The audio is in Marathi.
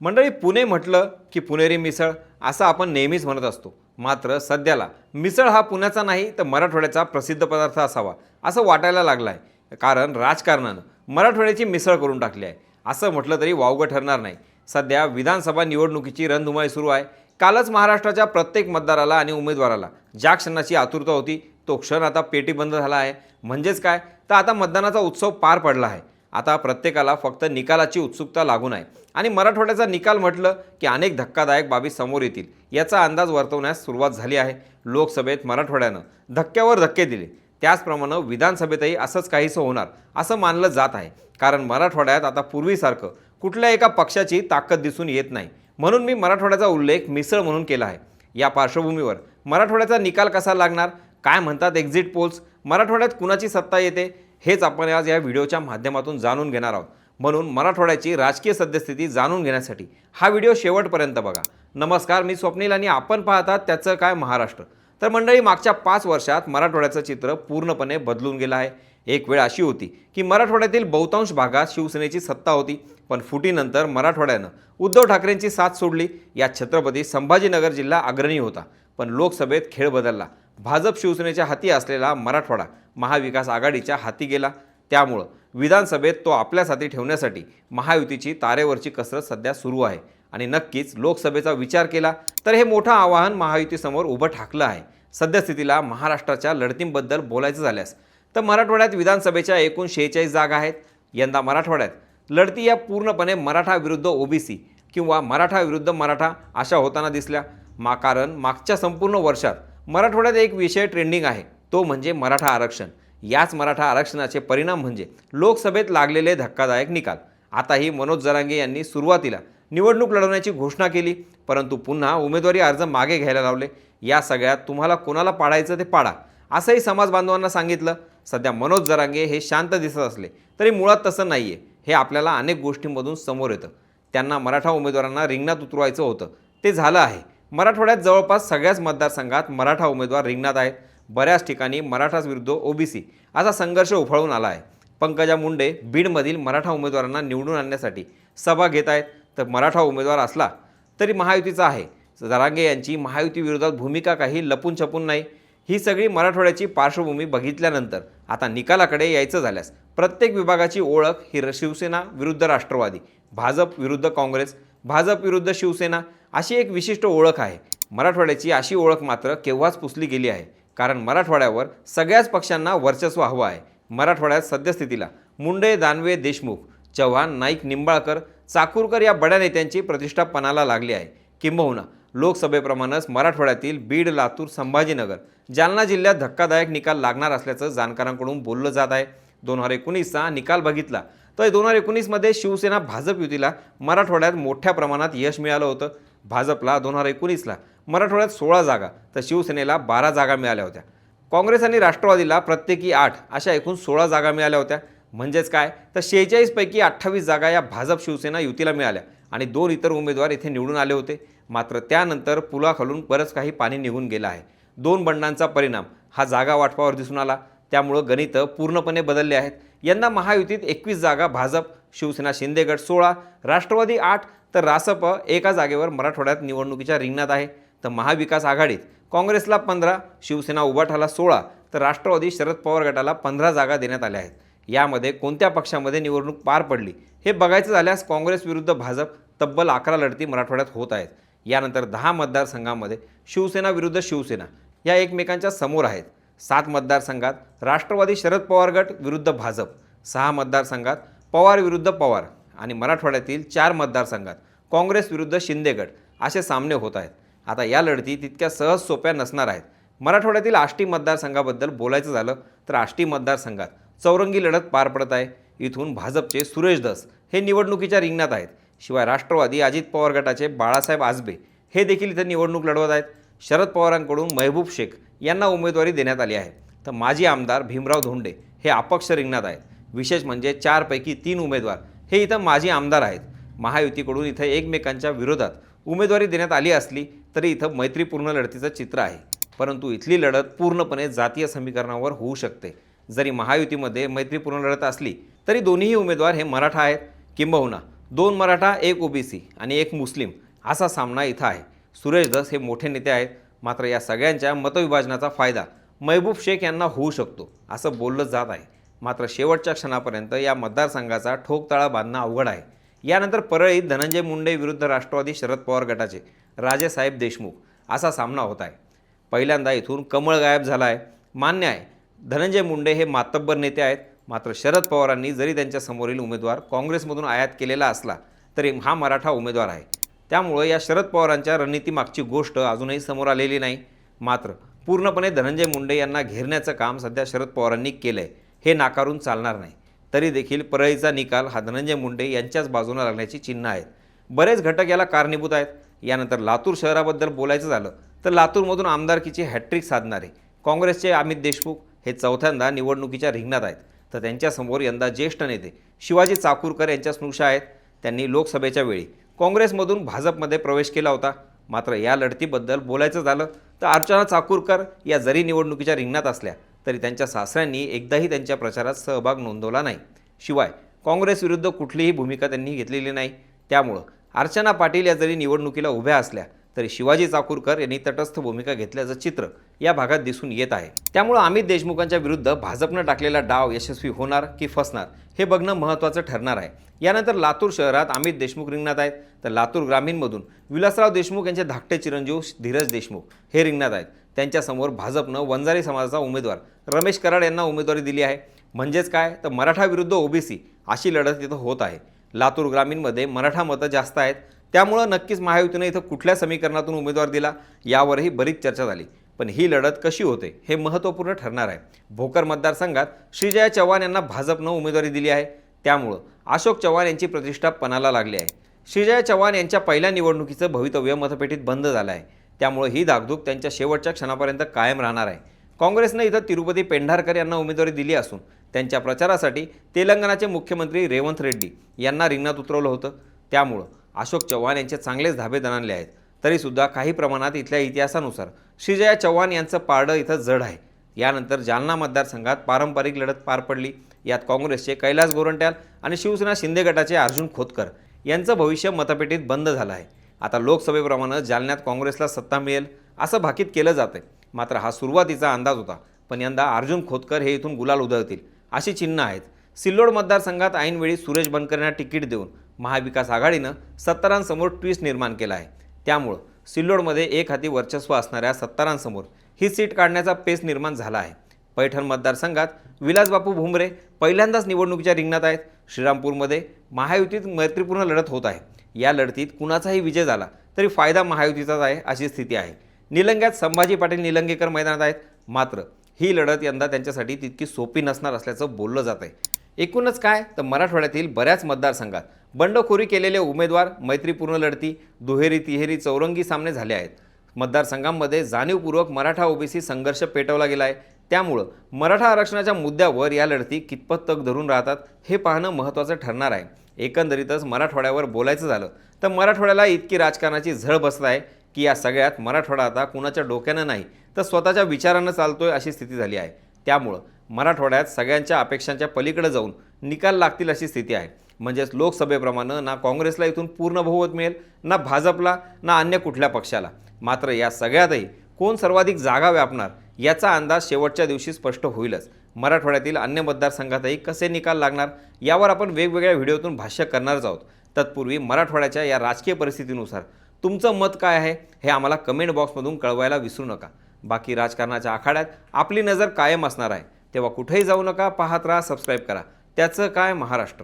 मंडळी पुणे म्हटलं की पुणेरी मिसळ असं आपण नेहमीच म्हणत असतो. मात्र सध्याला मिसळ हा पुण्याचा नाही तर मराठवाड्याचा प्रसिद्ध पदार्थ असावा असं वाटायला लागलं आहे कारण राजकारणानं मराठवाड्याची मिसळ करून टाकली आहे. असं म्हटलं तरी वावगं ठरणार नाही. सध्या विधानसभा निवडणुकीची रणधुमाळी सुरू आहे. कालच महाराष्ट्राच्या प्रत्येक मतदाराला आणि उमेदवाराला ज्या क्षणाची आतुरता होती तो क्षण आता पेटी बंद झाला आहे. म्हणजेच काय? तर आता मतदानाचा उत्सव पार पडला आहे. आता प्रत्येकाला फक्त निकालाची उत्सुकता लागून आहे. आणि मराठवाड्याचा निकाल म्हटलं की अनेक धक्कादायक बाबी समोर येतील याचा अंदाज वर्तवण्यास सुरुवात झाली आहे. लोकसभेत मराठवाड्यानं धक्क्यावर धक्के दिले. त्याचप्रमाणे विधानसभेतही असंच काहीसं होणार असं मानलं जात आहे. कारण मराठवाड्यात आता पूर्वीसारखं कुठल्या एका पक्षाची ताकद दिसून येत नाही. म्हणून मी मराठवाड्याचा उल्लेख मिसळ म्हणून केला आहे. या पार्श्वभूमीवर मराठवाड्याचा निकाल कसा लागणार? काय म्हणतात एक्झिट पोल्स मराठवाड्यात कुणाची सत्ता येते? हेच आपण आज या व्हिडिओच्या माध्यमातून जाणून घेणार आहोत. म्हणून मराठवाड्याची राजकीय सद्यस्थिती जाणून घेण्यासाठी हा व्हिडिओ शेवटपर्यंत बघा. नमस्कार मी स्वप्नील आणि आपण पाहतात त्याचं काय महाराष्ट्र. तर मंडळी मागच्या पाच वर्षात मराठवाड्याचं चित्र पूर्णपणे बदलून गेलं आहे. एक वेळ अशी होती की मराठवाड्यातील बहुतांश भागात शिवसेनेची सत्ता होती. पण फुटीनंतर मराठवाड्यानं उद्धव ठाकरेंची साथ सोडली. या छत्रपती संभाजीनगर जिल्हा अग्रणी होता. पण लोकसभेत खेळ बदलला. भाजप शिवसेनेच्या हाती असलेला मराठवाडा महाविकास आघाडीच्या हाती गेला. त्यामुळं विधानसभेत तो आपल्यासाठी ठेवण्यासाठी महायुतीची तारेवरची कसरत सध्या सुरू आहे. आणि नक्कीच लोकसभेचा विचार केला तर हे मोठं आवाहन महायुतीसमोर उभं ठाकलं आहे. सद्यस्थितीला महाराष्ट्राच्या लढतींबद्दल बोलायचं झाल्यास तर मराठवाड्यात विधानसभेच्या एकूण शेहेचाळीस जागा आहेत. यंदा मराठवाड्यात लढती या पूर्णपणे मराठा विरुद्ध ओबीसी किंवा मराठा विरुद्ध मराठा अशा होताना दिसल्या. मा कारण मागच्या संपूर्ण वर्षात मराठवाड्यात एक विषय ट्रेंडिंग आहे. तो म्हणजे मराठा आरक्षण. याच मराठा आरक्षणाचे परिणाम म्हणजे लोकसभेत लागलेले धक्कादायक निकाल. आताही मनोज जरांगे यांनी सुरुवातीला निवडणूक लढवण्याची घोषणा केली परंतु पुन्हा उमेदवारी अर्ज मागे घ्यायला लावले. या सगळ्यात तुम्हाला कोणाला पाडायचं ते पाडा असंही समाज बांधवांना सांगितलं. सध्या मनोज जरांगे हे शांत दिसत असले तरी मुळात तसं नाही आहे हे आपल्याला अनेक गोष्टींमधून समोर येतं. त्यांना मराठा उमेदवारांना रिंगणात उतरवायचं होतं. ते झालं आहे. मराठवाड्यात जवळपास सगळ्याच मतदारसंघात मराठा उमेदवार रिंगणात आहेत. बऱ्याच ठिकाणी मराठाच विरुद्ध ओबीसी असा संघर्ष उफाळून आला आहे. पंकजा मुंडे बीडमधील मराठा उमेदवारांना निवडून आणण्यासाठी सभा घेत आहेत. तर मराठा उमेदवार असला तरी महायुतीचा आहे. जरांगे यांची महायुतीविरोधात भूमिका काही लपून छपून नाही. ही सगळी मराठवाड्याची पार्श्वभूमी बघितल्यानंतर आता निकालाकडे यायचं झाल्यास प्रत्येक विभागाची ओळख ही शिवसेना विरुद्ध राष्ट्रवादी भाजप विरुद्ध काँग्रेस भाजप विरुद्ध शिवसेना अशी एक विशिष्ट ओळख आहे. मराठवाड्याची अशी ओळख मात्र केव्हाच पुसली गेली आहे. कारण मराठवाड्यावर सगळ्याच पक्षांना वर्चस्व हवं आहे. मराठवाड्यात सद्यस्थितीला मुंडे दानवे देशमुख चव्हाण नाईक निंबाळकर चाकूरकर या बड्या नेत्यांची प्रतिष्ठा पणाला लागली आहे. किंबहुना लोकसभेप्रमाणेच मराठवाड्यातील बीड लातूर संभाजीनगर जालना जिल्ह्यात धक्कादायक निकाल लागणार असल्याचं जाणकारांकडून बोललं जात आहे. दोन हजार एकोणीसचा निकाल बघितला तर दोन हजार एकोणीसमध्ये शिवसेना भाजप युतीला मराठवाड्यात मोठ्या प्रमाणात यश मिळालं होतं. भाजपला दोन हजार एकोणीसला मराठवाड्यात सोळा जागा तर शिवसेनेला बारा जागा मिळाल्या होत्या. काँग्रेस आणि राष्ट्रवादीला प्रत्येकी आठ अशा एकूण सोळा जागा मिळाल्या होत्या. म्हणजेच काय? तर शेहेचाळीसपैकी अठ्ठावीस जागा या भाजप शिवसेना युतीला मिळाल्या आणि दोन इतर उमेदवार इथे निवडून आले होते. मात्र त्यानंतर पुलाखालून बरंच काही पाणी निघून गेलं आहे. दोन बंडांचा परिणाम. हा जागा वाटपावर दिसून आला. त्यामुळं गणितं पूर्णपणे बदलले आहेत. यंदा महायुतीत एकवीस जागा भाजप शिवसेना शिंदेगड सोळा राष्ट्रवादी आठ तर रासप एका जागेवर मराठवाड्यात निवडणुकीच्या रिंगणात आहे. तर महाविकास आघाडीत काँग्रेसला पंधरा शिवसेना उभाठाला सोळा तर राष्ट्रवादी शरद पवार गटाला पंधरा जागा देण्यात आल्या आहेत. यामध्ये कोणत्या पक्षामध्ये निवडणूक पार पडली? हे बघायचं झाल्यास काँग्रेस विरुद्ध भाजप तब्बल अकरा लढती मराठवाड्यात होत आहेत. यानंतर दहा मतदारसंघामध्ये शिवसेना विरुद्ध शिवसेना या एकमेकांच्या समोर आहेत. सात मतदारसंघात राष्ट्रवादी शरद पवार गट विरुद्ध भाजप सहा मतदारसंघात पवार विरुद्ध पवार आणि मराठवाड्यातील चार मतदारसंघात काँग्रेस विरुद्ध शिंदे गट असे सामने होत आहेत. आता या लढती तितक्या सहज सोप्या नसणार आहेत. मराठवाड्यातील आष्टी मतदारसंघाबद्दल बोलायचं झालं तर आष्टी मतदारसंघात चौरंगी लढत पार पडत आहे. इथून भाजपचे सुरेश दस हे निवडणुकीच्या रिंगणात आहेत. शिवाय राष्ट्रवादी अजित पवार गटाचे बाळासाहेब आजबे हे देखील इथं निवडणूक लढवत आहेत. शरद पवारांकडून महबूब शेख यांना उमेदवारी देण्यात आली आहे. तर माजी आमदार भीमराव धोंडे हे अपक्ष रिंगणात आहेत. विशेष म्हणजे चारपैकी तीन उमेदवार हे इथं माजी आमदार आहेत. महायुतीकडून इथं एकमेकांच्या विरोधात उमेदवारी देण्यात आली असली तरी इथं मैत्रीपूर्ण लढतीचं चित्र आहे. परंतु इथली लढत पूर्णपणे जातीय समीकरणावर होऊ शकते. जरी महायुतीमध्ये मैत्रीपूर्ण लढत असली तरी दोन्हीही उमेदवार हे मराठा आहेत. किंबहुना दोन मराठा एक ओबीसी आणि एक मुस्लिम असा सामना इथं आहे. सुरेश धस हे मोठे नेते आहेत. मात्र या सगळ्यांच्या मतविभाजनाचा फायदा महबूब शेख यांना होऊ शकतो असं बोललं जात आहे. मात्र शेवटच्या क्षणापर्यंत या मतदारसंघाचा ठोकताळा बांधणं अवघड आहे. यानंतर परळीत धनंजय मुंडे विरुद्ध राष्ट्रवादी शरद पवार गटाचे राजेसाहेब देशमुख असा सामना होत आहे. पहिल्यांदा इथून कमळ गायब झाला आहे मान्य आहे धनंजय मुंडे हे मातब्बर नेते आहेत. मात्र शरद पवारांनी जरी त्यांच्या समोरील उमेदवार काँग्रेसमधून आयात केलेला असला तरी हा मराठा उमेदवार आहे. त्यामुळं या शरद पवारांच्या रणनीतीमागची गोष्ट अजूनही समोर आलेली नाही. मात्र पूर्णपणे धनंजय मुंडे यांना घेरण्याचं काम सध्या शरद पवारांनी केलं आहे हे नाकारून चालणार नाही. तरी देखील परळीचा निकाल हा धनंजय मुंडे यांच्याच बाजूने लागण्याची चिन्ह आहेत. बरेच घटक याला कारणीभूत आहेत. यानंतर लातूर शहराबद्दल बोलायचं झालं तर लातूरमधून आमदारकीची हॅट्रिक साधणारे काँग्रेसचे अमित देशमुख हे चौथ्यांदा निवडणुकीच्या रिंगणात आहेत. तर त्यांच्यासमोर यंदा ज्येष्ठ नेते शिवाजी चाकूरकर यांच्या स्नुषा आहेत. त्यांनी लोकसभेच्या वेळी काँग्रेसमधून भाजपमध्ये प्रवेश केला होता. मात्र या लढतीबद्दल बोलायचं झालं तर अर्चना चाकूरकर या जरी निवडणुकीच्या रिंगणात असल्या तरी त्यांच्या सासऱ्यांनी एकदाही त्यांच्या प्रचारात सहभाग नोंदवला नाही. शिवाय काँग्रेसविरुद्ध कुठलीही भूमिका त्यांनी घेतलेली नाही. त्यामुळं अर्चना पाटील या जरी निवडणुकीला उभ्या असल्या तरी शिवाजी चाकूरकर यांनी तटस्थ भूमिका घेतल्याचं चित्र या भागात दिसून येत आहे. त्यामुळं अमित देशमुखांच्या विरुद्ध भाजपनं टाकलेला डाव यशस्वी होणार की फसणार हे बघणं महत्त्वाचं ठरणार आहे. यानंतर लातूर शहरात अमित देशमुख रिंगणात आहेत. तर लातूर ग्रामीणमधून विलासराव देशमुख यांचे धाकटे चिरंजीव धीरज देशमुख हे रिंगणात आहेत. त्यांच्यासमोर भाजपनं वंजारी समाजाचा उमेदवार. रमेश कराड यांना उमेदवारी दिली आहे. म्हणजेच काय? तर मराठा विरुद्ध ओबीसी अशी लढत इथं होत आहे. लातूर ग्रामीणमध्ये मराठा मतं जास्त आहेत. त्यामुळं नक्कीच महायुतीनं इथं कुठल्या समीकरणातून उमेदवार दिला? यावरही बरीच चर्चा झाली. पण ही लढत कशी होते हे महत्त्वपूर्ण ठरणार आहे. भोकर मतदारसंघात श्रीजया चव्हाण यांना भाजपनं उमेदवारी दिली आहे. त्यामुळं अशोक चव्हाण यांची प्रतिष्ठा पणाला लागली आहे. श्रीजया चव्हाण यांच्या पहिल्या निवडणुकीचं भवितव्य मतपेटीत बंद झालं आहे. त्यामुळे ही धाकधूक त्यांच्या शेवटच्या क्षणापर्यंत कायम राहणार आहे. काँग्रेसनं इथं तिरुपती पेंढारकर यांना उमेदवारी दिली असून त्यांच्या प्रचारासाठी तेलंगणाचे मुख्यमंत्री रेवंत रेड्डी यांना रिंगणात उतरवलं होतं. त्यामुळं अशोक चव्हाण यांचे चांगलेच धाबे दणाणले आहेत. तरीसुद्धा काही प्रमाणात इथल्या इतिहासानुसार श्रीजया चव्हाण यांचं पारडं इथं जड आहे. यानंतर जालना मतदारसंघात पारंपरिक लढत पार पडली. यात काँग्रेसचे कैलास गोरंट्याल आणि शिवसेना शिंदे गटाचे अर्जुन खोतकर यांचं भविष्य मतपेटीत बंद झालं आहे. आता लोकसभेप्रमाणे जालन्यात काँग्रेसला सत्ता मिळेल असं भाकीत केलं जातं मात्र हा सुरुवातीचा अंदाज होता. पण यंदा अर्जुन खोतकर हे इथून गुलाल उधळतील अशी चिन्ह आहेत. सिल्लोड मतदारसंघात ऐनवेळी सुरेश बनकर तिकीट देऊन महाविकास आघाडीनं सत्तारांसमोर ट्विस्ट निर्माण केला आहे. त्यामुळं सिल्लोडमध्ये एक हाती वर्चस्व असणाऱ्या सत्तारांसमोर ही सीट काढण्याचा पेस निर्माण झाला आहे. पैठण मतदारसंघात विलासबापू भुमरे पहिल्यांदाच निवडणुकीच्या रिंगणात आहेत. श्रीरामपूरमध्ये महायुतीत मैत्रीपूर्ण लढत होत आहे. या लढतीत कुणाचाही विजय झाला तरी फायदा महायुतीचाच आहे अशी स्थिती आहे. निलंग्यात संभाजी पाटील निलंगेकर मैदानात आहेत. मात्र ही लढत यंदा त्यांच्यासाठी तितकी सोपी नसणार असल्याचं बोललं जात आहे एकूणच काय? तर मराठवाड्यातील बऱ्याच मतदारसंघात बंडखोरी केलेले उमेदवार मैत्रीपूर्ण लढती दुहेरी तिहेरी चौरंगी सामने झाले आहेत. मतदारसंघांमध्ये जाणीवपूर्वक मराठा ओबीसी संघर्ष पेटवला गेला आहे. त्यामुळं मराठा आरक्षणाच्या मुद्द्यावर या लढती कितपत तग धरून राहतात हे पाहणं महत्त्वाचं ठरणार आहे. एकंदरीतच मराठवाड्यावर बोलायचं झालं. तर मराठवाड्याला इतकी राजकारणाची झळ बसत आहे की या सगळ्यात मराठवाडा आता कुणाच्या डोक्यानं नाही तर स्वतःच्या विचारानं चालतोय अशी स्थिती झाली आहे. त्यामुळं मराठवाड्यात सगळ्यांच्या अपेक्षांच्या पलीकडे जाऊन निकाल लागतील अशी स्थिती आहे. म्हणजेच लोकसभेप्रमाणे ना काँग्रेसला इथून पूर्ण बहुमत मिळेल ना भाजपला ना अन्य कुठल्या पक्षाला. मात्र या सगळ्यातही कोण सर्वाधिक जागा व्यापणार याचा अंदाज शेवटच्या दिवशी स्पष्ट होईलच. मराठवाड्यातील अन्य मतदारसंघातही कसे निकाल लागणार यावर आपण वेगवेगळ्या व्हिडिओतून भाष्य करणारच आहोत. तत्पूर्वी मराठवाड्याच्या या राजकीय परिस्थितीनुसार तुमचं मत काय आहे हे आम्हाला कमेंट बॉक्समधून कळवायला विसरू नका. बाकी राजकारणाच्या आखाड्यात आपली नजर कायम असणार आहे. तेव्हा कुठेही जाऊ नका पाहत राहा सबस्क्राईब करा. त्याचं काय महाराष्ट्र?